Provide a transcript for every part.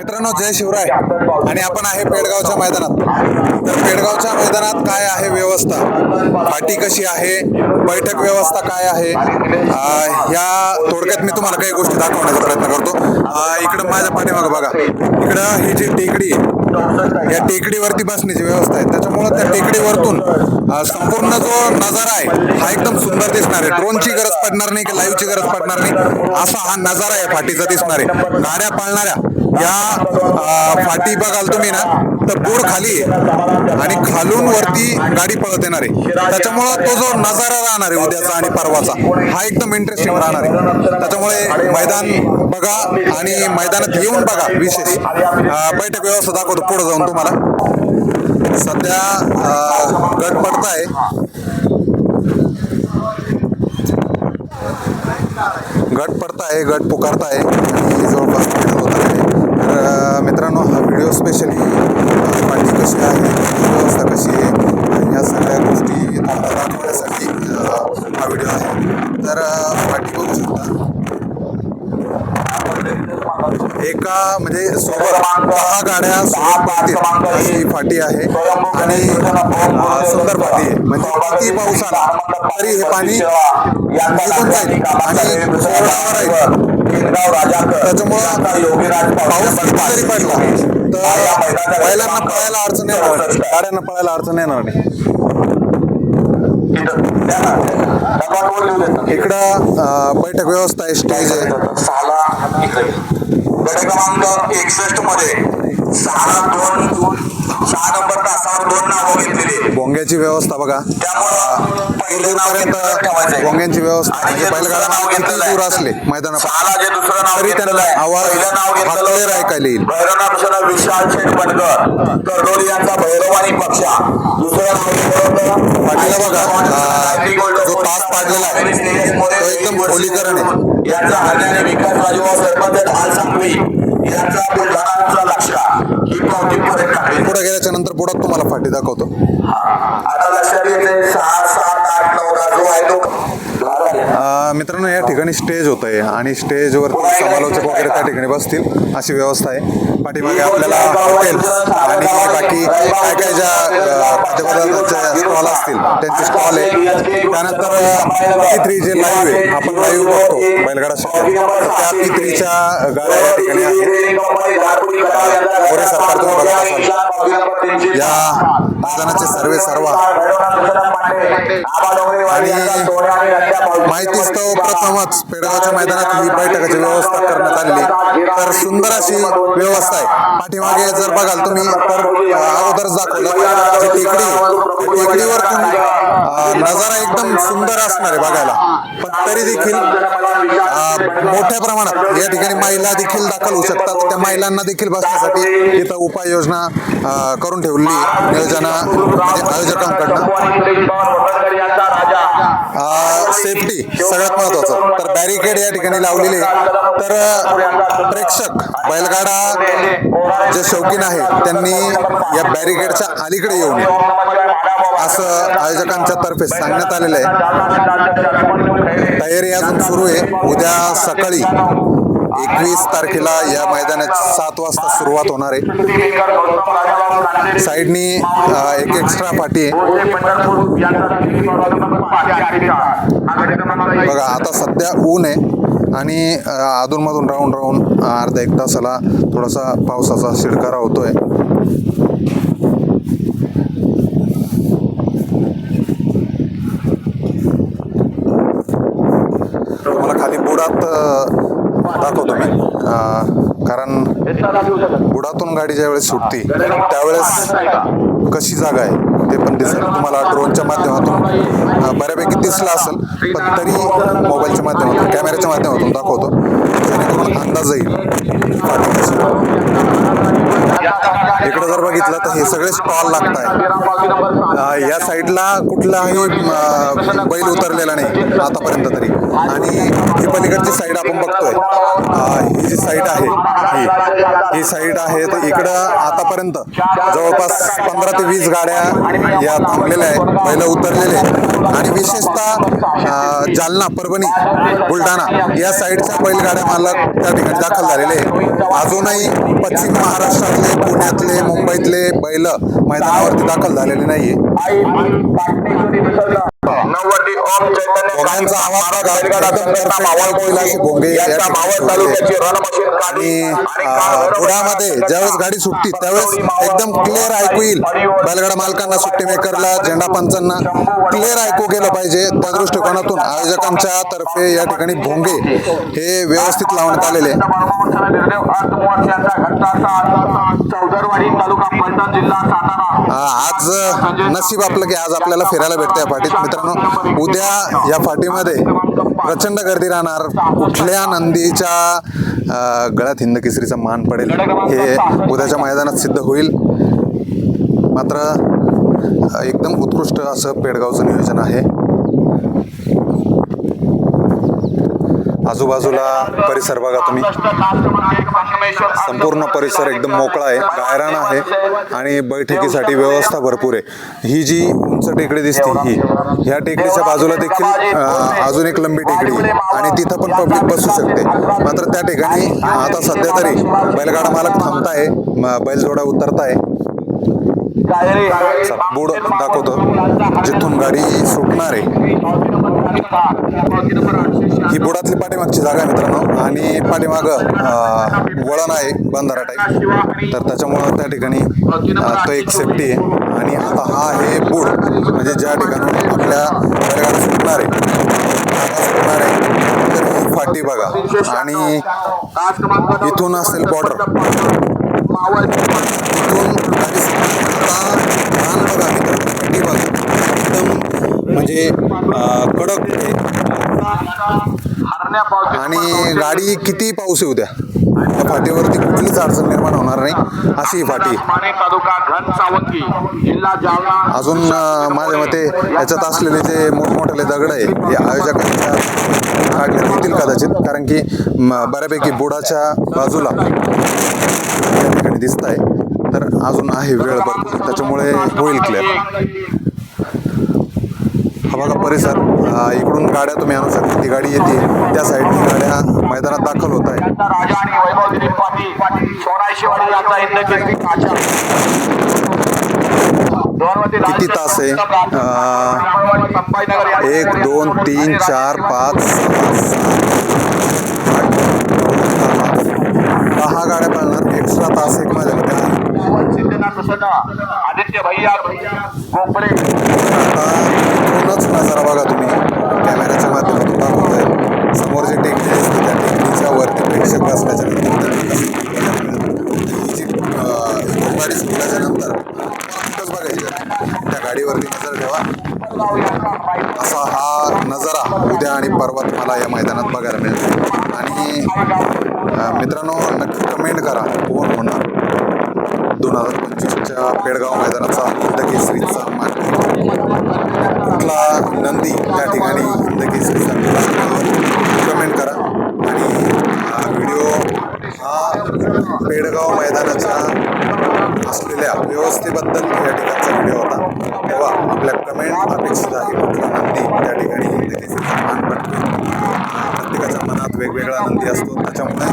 मित्रांनो जय शिवराय. आणि आपण आहे पेडगावच्या मैदानात. तर पेडगावच्या मैदानात काय आहे व्यवस्था? फाटी कशी आहे? बैठक व्यवस्था काय आहे? ह्या या थोडक्यात मी तुम्हाला काही गोष्टी दाखवण्याचा प्रयत्न करतो. इकडं माझ्या पाठीमागं बघा. इकडं ही जी टेकडी आहे या टेकडीवरती बसण्याची व्यवस्था आहे. त्याच्यामुळं त्या टेकडीवरतून संपूर्ण जो नजारा आहे हा एकदम सुंदर दिसणार आहे. ड्रोनची गरज पडणार नाही की लाईव्हची गरज पडणार नाही. असा हा नजारा आहे फाटीचा दिसणार आहे. गाड्या पाळणाऱ्या या फाटी बघाल तुम्ही ना तर पूर खाली आहे. आणि खालून वरती गाडी पळत येणार आहे. त्याच्यामुळं तो जो नजारा राहणार आहे उद्याचा आणि परवाचा हा एकदम इंटरेस्टिंग राहणार आहे. त्याच्यामुळे मैदान बघा आणि मैदानात येऊन बघा विशेष. बैठक व्यवस्था दाखवतो पुढे जाऊन तुम्हाला. सध्या गट गट आहे गट आहे गट पुकारत आहे जवळपास होत आहे तर मित्रांनो हा व्हिडिओ स्पेशली पाणी कशी आहे व्यवस्था कशी आहे या सगळ्या गोष्टी तुम्हाला दाखवण्यासाठी हा व्हिडिओ आहे. तर अं, पाठी बघू शकता. एका म्हणजे सोबत दहा गाड्या सोबत पळतील अशी फाटी आहे. आणि सुंदर फाटी आहे. म्हणजे किती पाऊस आला तरी हे पाणी निघून जाईल. आणि राहील त्याच्यामुळं पाऊस जरी पडला. तर बैलांना पळायला अडचण येणार नाही. गाड्यांना पळायला अडचण येणार नाही इकडं बैठक व्यवस्था आहे स्टेज आहे. गट क्रमांक एकसष्टमध्ये सहा दोन सहा नंबर तासावर दोन नावं घेतलेली. भोंग्याची व्यवस्था बघा. त्यामुळं पहिलं नाव भोंग्यांची व्यवस्था. म्हणजे दूर असले? मैदानात. सहाला जे दुसरं नाव तरी त्यांना घेतलेलं आहे. आवाज पहिलं नाव घेतलेलं हाकलेर ऐकायला येईल. भैरवनाथ विशाल शेठ यांचा पक्षा. दुसरं नाव घेतलं होतं पाटीला बघा, जो तास पाडलेला आहे, तो एकदम खोलीकरण आहे. यांचा हरण्याने विकास राजूभाऊ सरपंच ढाल सांगवी यांचा बुलढाणाचा लक्षा पुढे गेल्याच्यानंतर पुढे तुम्हाला फाटी दाखवतो. आता लक्षात येते सहा सात आठ नऊ दहा जो आहे तो अं, मित्रांनो या ठिकाणी स्टेज होत आहे आणि स्टेजवरती समालोचक वगैरे त्या ठिकाणी बसतील अशी व्यवस्था आहे. पाठीमागे आपल्याला हॉटेल आणि बाकी काय काय ज्या अं, खाद्यपदार्थाचे स्टॉल असतील त्यांचे स्टॉल आहे त्यानंतर पित्री जे लाईव्ह आहे. आपण लाईव्ह बघतो बैलगाडा शहर त्या पित्रीच्या गाड्या या ठिकाणी आहेत. आणि माहिती प्रथमच पेडगावच्या मैदानात ही बैठकाची व्यवस्था करण्यात आलेली तर सुंदर अशी व्यवस्था आहे. पाठीमागे जर बघाल तुम्ही तर अगोदर दाखवलं जी टेकडी टेकडीवर नजारा एकदम सुंदर असणार आहे बघायला. पण तरी देखील मोठ्या प्रमाणात या ठिकाणी महिला देखील दाखल होऊ शकतात. त्या महिलांना देखील बसण्यासाठी इथं उपाययोजना करून ठेवली नियोजना म्हणजे आयोजकांकडनं. सेफ्टी सगळ्यात महत्वाचं. तर बॅरिकेड या ठिकाणी लावलेले तर प्रेक्षक बैलगाडा जे शौकीन आहेत त्यांनी या बॅरिकेडच्या अलीकडे येऊ नये असं आयोजकांच्या तर्फे सांगण्यात आलेलं आहे. तयारी अजून सुरू आहे. उद्या सकाळी एकवीस तारखेला या मैदानाची सात वाजता सुरुवात होणार आहे. साईडनी एक एक्स्ट्रा पाठी आहे. बघा आता सध्या ऊन आहे आणि अधूनमधून राहून राहून अर्धा एक तासाला थोडासा पावसाचा शिडकारा होतोय. तुम्हाला खाली बुडात दाखवतो मी. कारण बुडातून गाडी ज्यावेळेस सुटते त्यावेळेस कशी जागा आहे ते पण दिसेल. तुम्हाला ड्रोनच्या माध्यमातून बऱ्यापैकी दिसलं असेल पण तरी मोबाईलच्या माध्यमातून कॅमेऱ्याच्या माध्यमातून दाखवतो. जेणेकरून अंदाज येईल. इकडे जर बघितलं तर हे सगळे स्टॉल लागत आहे या साईडला कुठलाही बैल उतरलेला नाही आतापर्यंत तरी. आणि पलीकडची साईड आपण बघतोय. ही जी साईड आहे ही ही साईड आहे तर इकडं आतापर्यंत जवळपास पंधरा ते वीस गाड्या या थांबलेल्या आहेत बैल उतरलेले आहेत. आणि विशेषतः जालना परभणी बुलढाणा या साईडच्या बैलगाड्या मालक त्या ठिकाणी दाखल झालेले आहेत. अजूनही पश्चिम महाराष्ट्रातले पुण्यातले मुंबईतले बैल मैदानावरती दाखल झालेले नाहीये. भोंग्यांचा आवाज भोंगे आणि पुण्यामध्ये ज्यावेळेस गाडी सुटती त्यावेळेस एकदम क्लिअर ऐकू येईल. बैलगाडा मालकांना सुट्टी मेकरला झेंडा पंचांना क्लिअर ऐकू गेलं पाहिजे. त्या दृष्टिकोनातून आयोजकांच्या तर्फे या ठिकाणी भोंगे हे व्यवस्थित लावण्यात आलेले. आहे. चौदरवाडी तालुका जिल्हा आज नशीब आपलं की आज आपल्याला फिरायला भेटतं या फाटीत मित्रांनो उद्या या फाटीमध्ये प्रचंड गर्दी राहणार. कुठल्या नंदीच्या गळ्यात हिंद केसरीचा मान पडेल हे उद्याच्या मैदानात सिद्ध होईल. मात्र एकदम उत्कृष्ट असं पेडगावचं नियोजन आहे. आजूबाजूला परिसर बघा तुम्ही. संपूर्ण परिसर एकदम मोकळा आहे गायरान आहे आणि बैठकीसाठी व्यवस्था भरपूर आहे. ही जी उंच टेकडी दिसते ही ह्या टेकडीच्या बाजूला देखील अजून एक लंबी टेकडी आहे. आणि तिथं पण पब्लिक बसू शकते. मात्र त्या ठिकाणी आता सध्या तरी बैलगाडा मालक थांबताय बैलजोडा उतरताय. बोर्ड दाखवतो. जिथून गाडी सुटणार आहे. ही बुडातली पाठीमागची जागा आहे मित्रांनो. आणि पाठीमाग वळण आहे बंधारा टाईप तर त्याच्यामुळं त्या ठिकाणी तो एक सेफ्टी आहे. आणि आता हा आहे बुड म्हणजे ज्या ठिकाणी आपल्या बैलगाडी सुटणार आहे. सुटणार आहे तर ही फाटी बघा. आणि इथून असेल बॉर्डर इथून गाडी सुटणार. आता रान बघा मित्रांनो फाटी बघा एकदम म्हणजे कडक आहे. आणि गाडी किती पाऊस येऊ द्या त्या फाटीवरती कुठलीच अडचण निर्माण होणार नाही. अशी ही फाटी. अजून माझ्या मते याच्यात असलेले जे मोठमोठे दगड आहे हे आयोजकांच्या काढण्यात येतील कदाचित. कारण की बऱ्यापैकी बुडाच्या बाजूला या ठिकाणी दिसत आहे तर अजून आहे वेळ भरपूर. त्याच्यामुळे होईल क्लिअर बघा परिसर इकडून गाड्या तुम्ही आणू शकता. ती गाडी येते. त्या साईडनी गाड्या मैदानात दाखल होत आहे राजा आणि वैभव दिलीप पाटील किती तास आहे? एक दोन तीन चार पाच दहा गाड्या पाळणार एक्स्ट्रा तास एक माझ्या मते आहे आदित्य भैया कोपरे आता म्हणूनच नजारा बघा तुम्ही. कॅमेऱ्याच्या माध्यमातून दाखवतोय. समोर जे टेकडी दिसते त्या टेकडीच्या वरती प्रेक्षक असल्याच्या नंतर गाडी सुटल्याच्या नंतर तिथंच बघायची. त्या गाडीवरती नजर ठेवा. असा हा नजारा उद्या आणि परवा तुम्हाला या मैदानात बघायला मिळेल. आणि मित्रांनो नक्की कमेंट करा कोण होणार. दोन हजार पंचवीसच्या पेडगाव मैदानाचा हिंद केसरीचा मान तुम्हाला नंदी त्या ठिकाणी हिंद कमेंट करा. आणि हा व्हिडिओ हा पेडगाव मैदानाच्या असलेल्या व्यवस्थेबद्दल या ठिकाणचा व्हिडिओ होता. तेव्हा आपल्या कमेंट अपेक्षित आहे. नंदी त्या ठिकाणी हिंद मान पडतो प्रत्येकाच्या मनात वेगवेगळा नंदी असतो. त्याच्यामुळे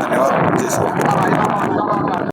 धन्यवाद. जय श्री